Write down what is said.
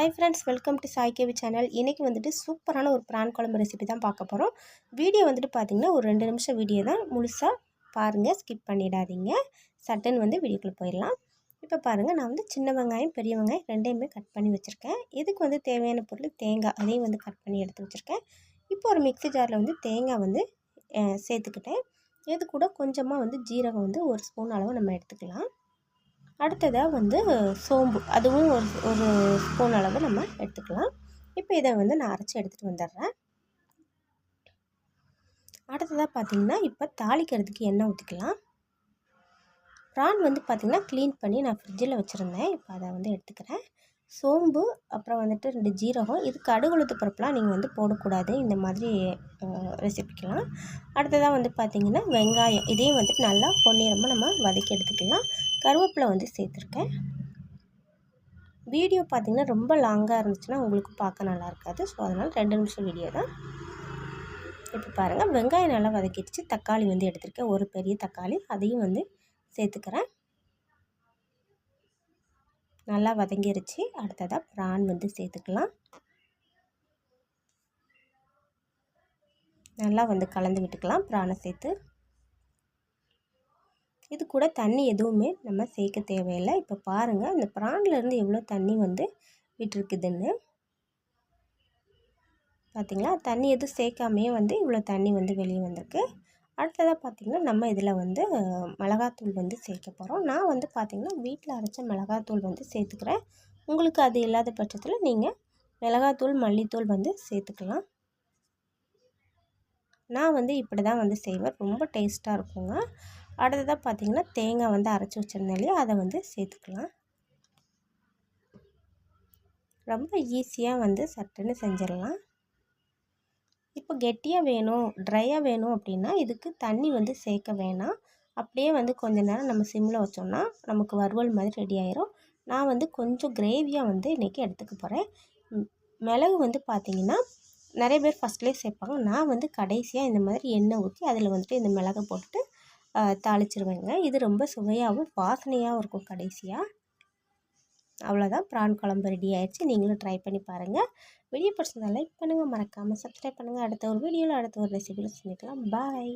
Hi friends welcome to Sai KV channel இன்றைக்கி வந்துட்டு சூப்பரான ஒரு ப்ரான் குழம்பு ரெசிபி தான் பார்க்க போகிறோம் வீடியோ வந்துட்டு பார்த்திங்கன்னா ஒரு ரெண்டு நிமிஷம் வீடியோ தான். முழுசாக பாருங்கள் ஸ்கிப் பண்ணிடாதீங்க. சட்டன் வந்து வீடியோக்குள்ளே போயிடலாம். இப்போ பாருங்கள் நான் வந்து சின்ன வெங்காயம் பெரிய வெங்காயம் ரெண்டையுமே கட் பண்ணி வச்சுருக்கேன். இதுக்கு வந்து தேவையான பொருள் தேங்காய் அதையும் வந்து கட் பண்ணி எடுத்து வச்சுருக்கேன். இப்போ ஒரு மிக்ஸி ஜாரில் வந்து தேங்காய் வந்து சேர்த்துக்கிட்டேன். இது கூட கொஞ்சமாக வந்து ஜீரகம் வந்து ஒரு ஸ்பூன் அளவு நம்ம எடுத்துக்கலாம். அடுத்ததாக வந்து சோம்பு. அதுவும் ஒரு ஒரு ஸ்பூன் அளவு நம்ம எடுத்துக்கலாம். இப்போ இதை வந்து நான் அரைச்சி எடுத்துகிட்டு வந்துடுறேன். அடுத்ததாக பார்த்திங்கன்னா இப்போ தாளிக்கிறதுக்கு எண்ணெய் ஊற்றிக்கலாம் ப்ரான் வந்து பார்த்திங்கன்னா க்ளீன் பண்ணி நான் ஃப்ரிட்ஜில் வச்சுருந்தேன். இப்போ அதை வந்து எடுத்துக்கிறேன். சோம்பு அப்புறம் வந்துட்டு ரெண்டு ஜீரகம். இது கடுகுளுத்து பருப்புலாம் நீங்கள் வந்து போடக்கூடாது. இந்த மாதிரி ரெசிபிக்கலாம் அடுத்ததாக வந்து பார்த்திங்கன்னா வெங்காயம். இதையும் வந்துட்டு நல்லா பொன்னிறமாக நம்ம வதக்கி எடுத்துக்கலாம். கருவேப்பிலை வந்து சேர்த்துருக்கேன். வீடியோ பார்த்திங்கன்னா ரொம்ப லாங்காக இருந்துச்சுன்னா உங்களுக்கு பார்க்க நல்லா இருக்காது. ஸோ அதனால் ரெண்டு நிமிஷம் வீடியோ தான். இப்போ பாருங்கள் வெங்காயம் நல்லா வதக்கிடுச்சு. தக்காளி வந்து எடுத்திருக்கேன். ஒரு பெரிய தக்காளி. அதையும் வந்து சேர்த்துக்கிறேன். நல்லா வதங்கிருச்சு. அடுத்ததாக ப்ரான் வந்து சேர்த்துக்கலாம். நல்லா வந்து கலந்து விட்டுக்கலாம் ப்ரானை சேர்த்து. இது கூட தண்ணி எதுவுமே நம்ம சேர்க்க தேவையில்லை. இப்போ பாருங்கள் இந்த ப்ரான்லேருந்து எவ்வளோ தண்ணி வந்து விட்டுருக்குதுன்னு. பார்த்திங்களா தண்ணி எதுவும் சேர்க்காமையே வந்து இவ்வளோ தண்ணி வந்து வெளியே வந்திருக்கு. அடுத்ததாக பார்த்திங்கன்னா நம்ம இதில் வந்து மிளகாத்தூள் வந்து சேர்க்க போகிறோம் நான் வந்து பார்த்திங்கன்னா வீட்டில் அரைச்ச மிளகாத்தூள் வந்து சேர்த்துக்கிறேன். உங்களுக்கு அது இல்லாத பட்சத்தில் நீங்கள் மிளகாத்தூள் மல்லித்தூள் வந்து சேர்த்துக்கலாம். நான் வந்து இப்படி தான் வந்து செய்வேன். ரொம்ப டேஸ்ட்டாக இருக்குங்க. அடுத்ததாக பார்த்திங்கன்னா தேங்காய் வந்து அரைச்சி வச்சுருந்தேன் இல்லையா அதை வந்து சேர்த்துக்கலாம். ரொம்ப ஈஸியாக வந்து சட்டுன்னு செஞ்சிடலாம். இப்போ கெட்டியாக வேணும் ட்ரையாக வேணும் அப்படின்னா இதுக்கு தண்ணி வந்து சேர்க்க வேணாம். அப்படியே வந்து கொஞ்ச நேரம் நம்ம சிம்மில் வச்சோம்னா நமக்கு வறுவல் மாதிரி ரெடி ஆயிரும். நான் வந்து கொஞ்சம் கிரேவியாக வந்து இன்றைக்கி எடுத்துக்க போகிறேன் மிளகு வந்து பார்த்திங்கன்னா நிறைய பேர் ஃபஸ்ட்லேயே சேர்ப்பாங்க. நான் வந்து கடைசியாக இந்த மாதிரி எண்ணெய் ஊற்றி அதில் வந்துட்டு இந்த மிளகை போட்டுட்டு தாளிச்சிருவேங்க. இது ரொம்ப சுவையாகவும் வாசனையாகவும் இருக்கும் கடைசியாக அவ்வளோதான். ப்ரான் குழம்பு ரெடி ஆயிடுச்சு. நீங்களும் ட்ரை பண்ணி பாருங்கள் வீடியோ பிடிச்சிருந்தா லைக் பண்ணுங்கள் மறக்காமல் சப்ஸ்கிரைப் பண்ணுங்கள் அடுத்த ஒரு வீடியோவில் அடுத்த ஒரு ரெசிபியில் சந்திக்கலாம். பாய்